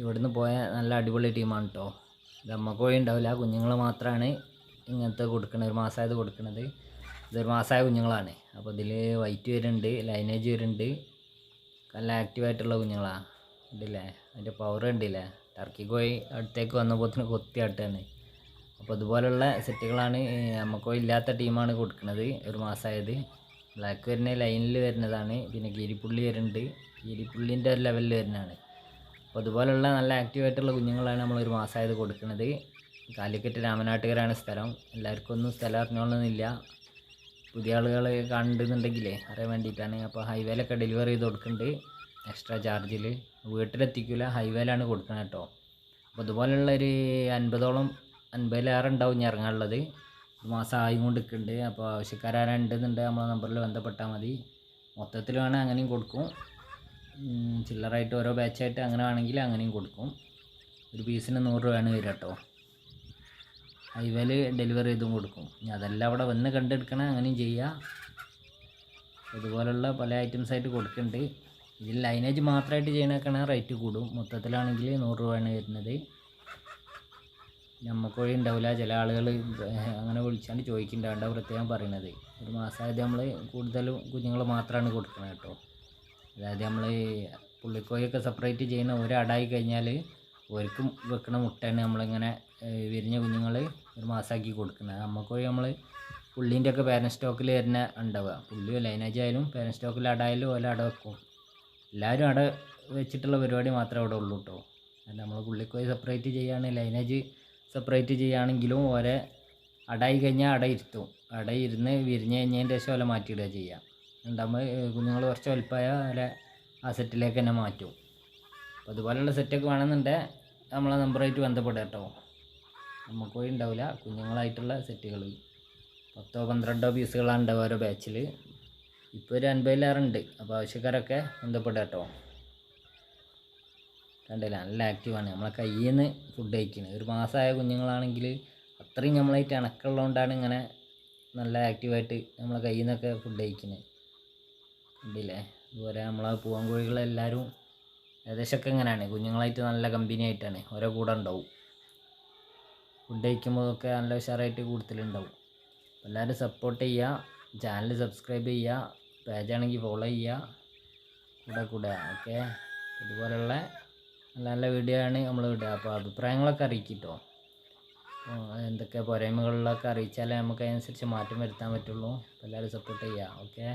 ഇവിടുന്ന് പോയ നല്ല അടിപൊളി ടീമാണ് കേട്ടോ ഇത് അമ്മക്കോഴി ഉണ്ടാവില്ല. കുഞ്ഞുങ്ങൾ മാത്രമാണ് ഇങ്ങനത്തെ കൊടുക്കുന്നത് ഒരു മാസമായത് കൊടുക്കുന്നത് ഇതൊരു മാസമായ കുഞ്ഞുങ്ങളാണ്. അപ്പോൾ ഇതിൽ വൈറ്റ് വരുന്നുണ്ട് ലൈനേജ് വരുന്നുണ്ട്. നല്ല ആക്റ്റീവായിട്ടുള്ള കുഞ്ഞുങ്ങളാണ് ഉണ്ടല്ലേ അതിന്റെ പവർ ഉണ്ടല്ലേ ടർക്കി കോഴി അടുത്തേക്ക് വന്നപ്പോത്തിന് കൊത്തിയാട്ടാണ് അപ്പോൾ ഇതുപോലുള്ള സെറ്റുകളാണ് നമുക്കോ ഇല്ലാത്ത ടീമാണ് കൊടുക്കുന്നത് ഒരു മാസമായത് ബ്ലാക്ക് വരുന്ന ലൈനിൽ വരുന്നതാണ്. പിന്നെ ഗിരിപ്പുള്ളി വരുന്നുണ്ട്. ഗിരിപ്പുള്ളിന്റെ ഒരു ലെവലിൽ വരുന്നതാണ്. അപ്പോൾ അതുപോലുള്ള നല്ല ആക്റ്റീവായിട്ടുള്ള കുഞ്ഞുങ്ങളാണ് നമ്മൾ ഒരു മാസമായത് കൊടുക്കുന്നത്. കാലിക്കറ്റ് രാമനാട്ടുകരാണ് സ്ഥലം. എല്ലാവർക്കും ഒന്നും സ്ഥലം അറിഞ്ഞോളണമെന്നില്ല. പുതിയ ആളുകൾ കാണുന്നുണ്ടെങ്കിലേ അറിയാൻ വേണ്ടിയിട്ടാണ്. അപ്പോൾ ഹൈവേയിലൊക്കെ ഡെലിവറി ചെയ്ത് കൊടുക്കുന്നുണ്ട്. എക്സ്ട്രാ ചാർജിൽ വീട്ടിലെത്തിക്കില്ല ഹൈവേയിലാണ് കൊടുക്കുന്നത് കേട്ടോ. അപ്പോൾ അതുപോലെയുള്ള ഒരു അൻപതോളം അൻപതിലേറെ ഉണ്ടാവും ഞാൻ ഇറങ്ങാനുള്ളത്. ഒരു മാസം ആയി നിൽക്കുന്നുണ്ട് അപ്പോൾ ആവശ്യക്കാരാരുണ്ടെന്നുണ്ടെങ്കിൽ നമ്മളെ നമ്പറിൽ ബന്ധപ്പെട്ടാൽ മതി. മൊത്തത്തിൽ വേണേൽ അങ്ങനെയും കൊടുക്കും. ചില്ലറായിട്ട് ഓരോ ബാച്ചായിട്ട് അങ്ങനെ വേണമെങ്കിൽ അങ്ങനെയും കൊടുക്കും. ഒരു പീസിന് നൂറ് രൂപയാണ് വരിക കേട്ടോ ഹൈവേയിൽ ഡെലിവറി ചെയ്തും കൊടുക്കും. ഇനി അതെല്ലാം അവിടെ വന്ന് കണ്ടെടുക്കണേ അങ്ങനെയും ചെയ്യുക ഇതുപോലുള്ള പല ഐറ്റംസ് ആയിട്ട് കൊടുക്കുന്നുണ്ട് ഇതിൽ ലൈനേജ് മാത്രമായിട്ട് ചെയ്യണേക്കാണ് റേറ്റ് കൂടും. മൊത്തത്തിലാണെങ്കിൽ നൂറ് രൂപയാണ് വരുന്നത്. നമ്മക്കോഴി ഉണ്ടാവില്ല. ചില ആളുകൾ അങ്ങനെ വിളിച്ചാണ്ട് ചോദിക്കുന്നുണ്ട്. അതുകൊണ്ടാണ് പ്രത്യേകം പറയണത്. ഒരു മാസമായത് നമ്മൾ കൂടുതലും കുഞ്ഞുങ്ങൾ മാത്രമാണ് കൊടുക്കുന്നത് കേട്ടോ അതായത് നമ്മൾ പുള്ളിക്കോയൊക്കെ സെപ്പറേറ്റ് ചെയ്യുന്ന ഒരു അടായി കഴിഞ്ഞാൽ ഓർക്കും വെക്കണ മുട്ടയാണ് നമ്മളിങ്ങനെ വിരിഞ്ഞ കുഞ്ഞുങ്ങൾ ഒരു മാസമാക്കി കൊടുക്കുന്നത്. നമ്മക്കോഴി നമ്മൾ പുള്ളീന്റെ ഒക്കെ പേരൻ സ്റ്റോക്കിൽ തന്നെ ഉണ്ടാവുക. പുള്ളിയോ ലൈനേജ് ആയാലും പേരൻ സ്റ്റോക്കിൽ അടായാലും ഓല അട വെക്കും. എല്ലാവരും അട വെച്ചിട്ടുള്ള പരിപാടി മാത്രമേ അവിടെ ഉള്ളൂ കേട്ടോ നമ്മൾ പുള്ളിക്കോയി സെപ്പറേറ്റ് ചെയ്യുകയാണ് ലൈനേജ് സെപ്പറേറ്റ് ചെയ്യുകയാണെങ്കിലും ഓരെ അടായി കഴിഞ്ഞാൽ അട ഇരുത്തും. അട ഇരുന്ന് വിരിഞ്ഞ് കഴിഞ്ഞതിന്റെ ശേഷം ഓല മാറ്റിയിടുക ചെയ്യുക ഉണ്ടാകുമ്പോൾ കുഞ്ഞുങ്ങൾ കുറച്ച് വലുപ്പമായ ഓല ആ സെറ്റിലേക്ക് തന്നെ മാറ്റും. അപ്പോൾ അതുപോലെയുള്ള സെറ്റൊക്കെ വേണമെന്നുണ്ടെങ്കിൽ നമ്മളെ നമ്പറായിട്ട് ബന്ധപ്പെടുക കേട്ടോ. നമുക്ക് പോയി ഉണ്ടാവില്ല. കുഞ്ഞുങ്ങളായിട്ടുള്ള സെറ്റുകൾ പത്തോ പന്ത്രണ്ടോ പീസുകളാണ് ഉണ്ടാവുക ഓരോ ബാച്ചിൽ ഇപ്പോൾ ഒരു അൻപതിലേറുണ്ട്. അപ്പോൾ ആവശ്യക്കാരൊക്കെ ബന്ധപ്പെടുക കേട്ടോ. കണ്ടില്ല? നല്ല ആക്റ്റീവാണ് നമ്മളെ കയ്യിൽ നിന്ന് ഫുഡ് കഴിക്കുന്നത് ഒരു മാസമായ കുഞ്ഞുങ്ങളാണെങ്കിൽ അത്രയും നമ്മളായിട്ട് ഇണക്കമുള്ളതുകൊണ്ടാണ് ഇങ്ങനെ നല്ല ആക്റ്റീവായിട്ട് നമ്മളെ കയ്യിൽ നിന്നൊക്കെ ഫുഡ് കഴിക്കുന്നത് കണ്ടില്ലേ അതുപോലെ നമ്മളെ പൂവൻ കോഴികളെല്ലാവരും ഏകദേശമൊക്കെ എങ്ങനെയാണ് കുഞ്ഞുങ്ങളായിട്ട് നല്ല കമ്പനി ആയിട്ടാണ്. ഓരോ കൂടെ ഉണ്ടാവും. ഫുഡ് കഴിക്കുമ്പോഴൊക്കെ നല്ല ഉഷാറായിട്ട് കൂടുതലുണ്ടാവും എല്ലാവരും സപ്പോർട്ട് ചെയ്യുക. ചാനൽ സബ്സ്ക്രൈബ് ചെയ്യുക. പേജാണെങ്കിൽ ഫോളോ ചെയ്യുക. കൂടെ കൂടെ. ഓക്കെ ഇതുപോലുള്ള നല്ല നല്ല വീഡിയോ ആണ് നമ്മൾ ഇടുക. അപ്പോൾ അഭിപ്രായങ്ങളൊക്കെ അറിയിക്കിട്ടോ? എന്തൊക്കെ പോരായ്മകളിലൊക്കെ അറിയിച്ചാലേ നമുക്ക് അതിനനുസരിച്ച് മാറ്റം വരുത്താൻ പറ്റുള്ളൂ. എല്ലാവരും സപ്പോർട്ട് ചെയ്യുക. ഓക്കെ